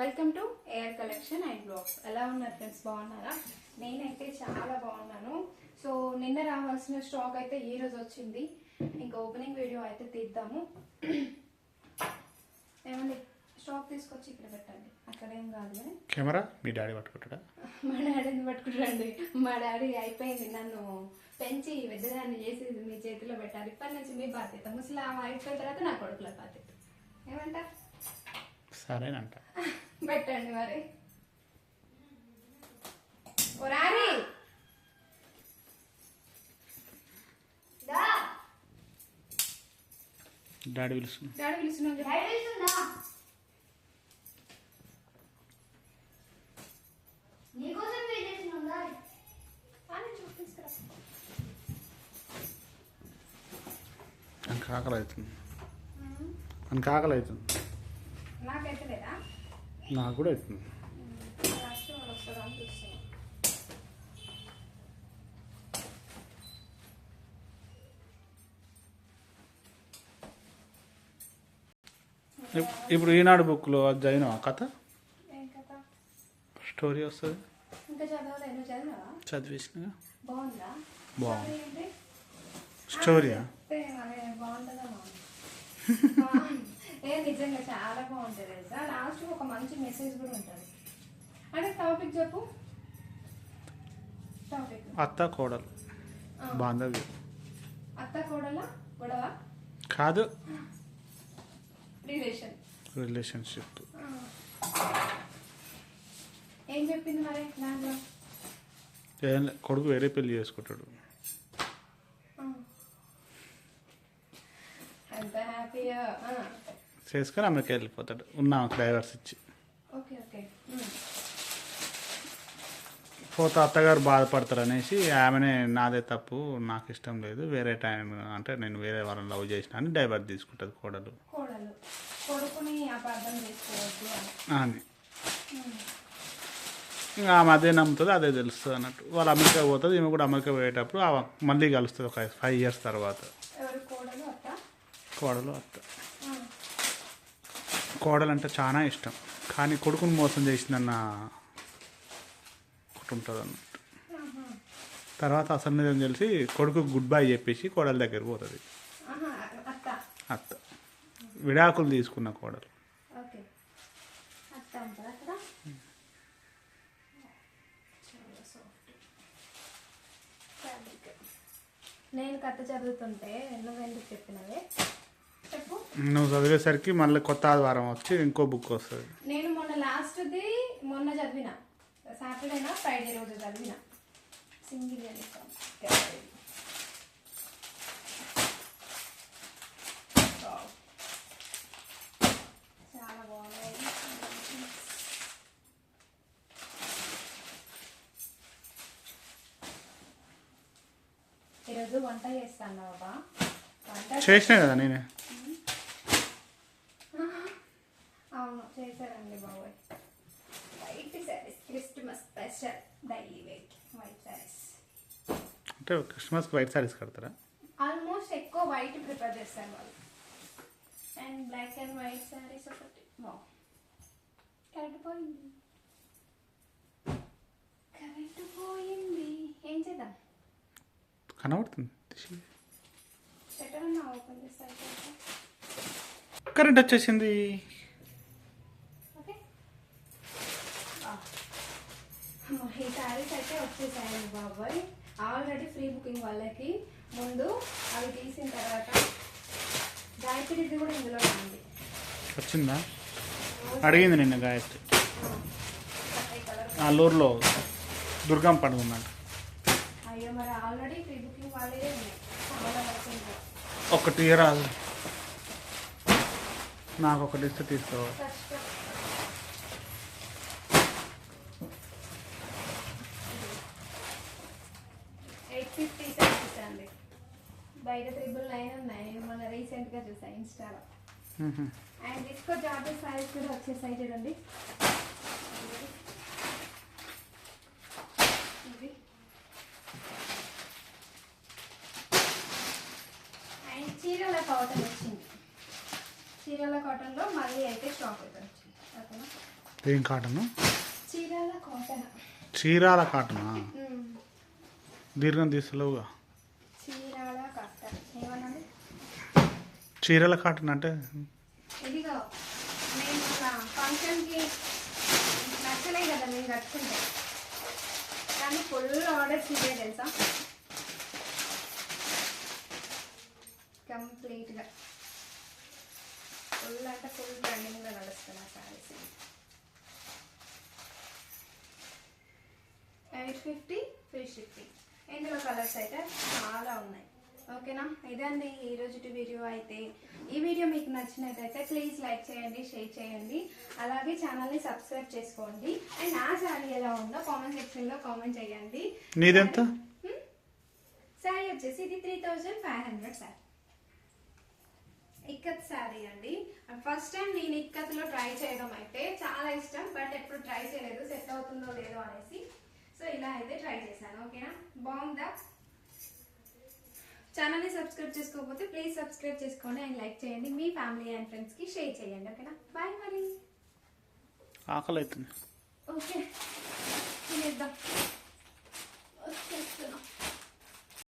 Welcome to air collection and blogs ఎలా ఉన్నారు friends బాగున్నారా? నేనైతే చాలా బాగున్నాను. సో నిన్న రావాల్సిన స్టాక్ అయితే ఈ రోజు వచ్చింది. ఇంకా ఓపెనింగ్ వీడియో అయితే తీద్దాము. ఏమండి? స్టాక్ తీసుకొచ్చి ఇక్కడ పెట్టండి. అక్కడ ఏం కాదు కానీ కెమెరా? మీ డాడీ పట్టుకుంటాడా? మా డాడీని పట్టుకుంటాండి మా డాడీ అయిపోయింది. నన్ను పెంచి పెద్దదాన్ని చేసి మీ చేతిలో పెట్టాలి. ఇప్పటి నుంచి మీ బాధ్యత. ముసలాం అయిపోయిన తర్వాత నా కొడుకుల బాధ్యత. ఏమంటారు సరేనంట. పెట్టండి మరి. రాని డాడీ పిలుస్తుంది. డాడీ. నీకోసం వెయిట్. నాకు ఆకలి అవుతుంది. నాకు ఆకలి అవుతుంది. నాకైతే లేదా? నాకు కూడా అవుతుంది ఇప్పుడు ఈనాడు బుక్లో అది చదివిన కథ? స్టోరీ వస్తుంది. చదివేసిన బాగుందా? స్టోరీయా? ఏ నిజంగా చాలా బాగుంటుంది తెలుసా? లాస్ట్ ఒక మంచి మెసేజ్ కూడా ఉంటుంది. అంటే టాపిక్ చెప్పు. టాపిక్ అత్త కోడలు. బాంధవ్యం. అత్త కోడల? గొడవ? కాదు. రిలేషన్ రిలేషన్షిప్ ఏం చెప్పింది మరి దాంట్లో? కొడుకు వేరే పెళ్ళి చేసుకుంటాడు. ఎంత హ్యాపీగా చేసుకొని అమెరికా వెళ్ళిపోతాడు. ఉన్న డైవర్స్ ఇచ్చి. పోతే అత్తగారు బాధపడతారు అనేసి ఆమెనే నాదే తప్పు నాకు ఇష్టం లేదు వేరే టైం అంటే నేను వేరే వాళ్ళని లవ్ చేసిన అని డైవర్స్ తీసుకుంటుంది కోడలు. అని. ఇంకా ఆమె అదే నమ్ముతుంది అదే తెలుస్తుంది అన్నట్టు. వాళ్ళు అమెరికా పోతుంది ఈమె కూడా అమెరికా పోయేటప్పుడు మళ్ళీ కలుస్తుంది ఒక ఫైవ్ ఇయర్స్ తర్వాత. కోడలు అత్త. కోడలు అత్త ఆ. కోడలు అంటే చాలా ఇష్టం. కానీ కొడుకుని మోసం చేసిందన్న ఒకటి ఉంటుంది అన్నట్టు. తర్వాత అసలు నిజం తెలిసి కొడుకు గుడ్ బై చెప్పేసి కోడల దగ్గర పోతుంది. అత్త. విడాకులు తీసుకున్న కోడలు. నేను కథ చదువుతుంటే నువ్వెందుకు చెప్పినవే? చెప్పు నువ్వు చదివేసరికి మళ్ళీ కొత్త ఆదివారం వచ్చి ఇంకో బుక్ వస్తుంది. నేను మొన్న లాస్ట్ది మొన్న చదివిన. సాటర్డేనా? ఫ్రైడే రోజు చదివిన. సింగిల్ యూనిఫామ్ చాలా బాగున్నాయి. ఈరోజు వంట చేస్తాను బాబా. చేసినా కదా నేనే? చేశారండి బాబాయ్. White saris Christmas special daily wait white saris అంటే క్రిస్మస్కి వైట్ సారీస్ కడతారా? ఆల్మోస్ట్ ఎక్కువ వైట్ ప్రిపేర్ చేస్తారు వాళ్ళు. And black and white saris ఒకటి. వా కరెంట్ పోయింది. కరెంట్ పోయింది. ఏం చేద్దాం? కనబడుతుంది కరెంట్ వచ్చేసింది ఓకే ఈ శారీస్ అయితే వచ్చేసాయండి బాబాయ్. ఆల్రెడీ ఫ్రీ బుకింగ్ వాళ్ళకి. ముందు అవి తీసిన తర్వాత గాయత్రిది కూడా ఇందులో ఉంది. వచ్చిందా? అడిగింది నిన్న గాయత్రి. అల్లూరులో దుర్గం పండుగ ఉందంట. అయ్యో మరి ఆల్రెడీ ఫ్రీ బుకింగ్ వాళ్ళే. ఒకటి రాదు. నాకు ఒకటి ఇస్తే తీసుకోవాలి కష్టం ఎయిట్ ఫిఫ్టీ సెవెంటీస్ అండి బయట త్రిబుల్ నైన్ ఉన్నాయి. నేను మొన్న రీసెంట్గా చూసాను ఇన్స్టాలో. అండ్ డిస్కో జాబర్ సారీస్ కూడా వచ్చేసాయి చూడండి. అండ్ చీరల కాటన్ వచ్చింది. చీరల కాటన్లో మళ్ళీ అయితే స్టాక్ అయితే వచ్చింది. ఓకేనా? ఏం కాటను? చీరాల కాటన్. చీరాల కాటనా? దీర్ఘం చీరాల కాటన్ ఏమన్నది చీరల కాటన్ అంటే? ఇదిగో నేను ఫంక్షన్కి నచ్చలే కదా నేను కట్టుకుంటే. కానీ ఫుల్ ఆర్డర్స్ ఇదే తెలుసా? కంప్లీట్గా. ఫుల్ అంటే ఫుల్ ట్రెండింగ్లో నడుస్తున్న saris eight fifty three fifty. ఇందులో కలర్స్ అయితే చాలా ఉన్నాయి. ఓకేనా? ఇదండి ఈ రోజు వీడియో అయితే. ఈ వీడియో మీకు నచ్చినట్టయితే ప్లీజ్ లైక్ చేయండి షేర్ చేయండి. అలాగే ఛానల్ని సబ్స్క్రైబ్ చేసుకోండి. అండ్ నా శారీ ఎలా ఉందో కామెంట్ సెక్షన్లో కామెంట్ చేయండి. నీదెంత? శారీ వచ్చేసి ఇది three thousand five hundred sari. Ikat sari అండి. ఫస్ట్ టైం నేను ఇక్కత్లో ట్రై చేయడం అయితే చాలా ఇష్టం బట్ ఎప్పుడు ట్రై చేయలేదు సెట్ అవుతుందో లేదో అనేసి. సో ఇలా అయితే ట్రై చేశాను. ఓకేనా? బాగుందా? ఛానల్ని సబ్స్క్రైబ్ చేసుకోకపోతే ప్లీజ్ సబ్స్క్రైబ్ చేసుకోండి అండ్ లైక్ చేయండి. మీ ఫ్యామిలీ అండ్ ఫ్రెండ్స్కి షేర్ చేయండి ఓకేనా? బాయ్ మరి. ఆకలి అవుతుంది ఓకే తినేద్దాం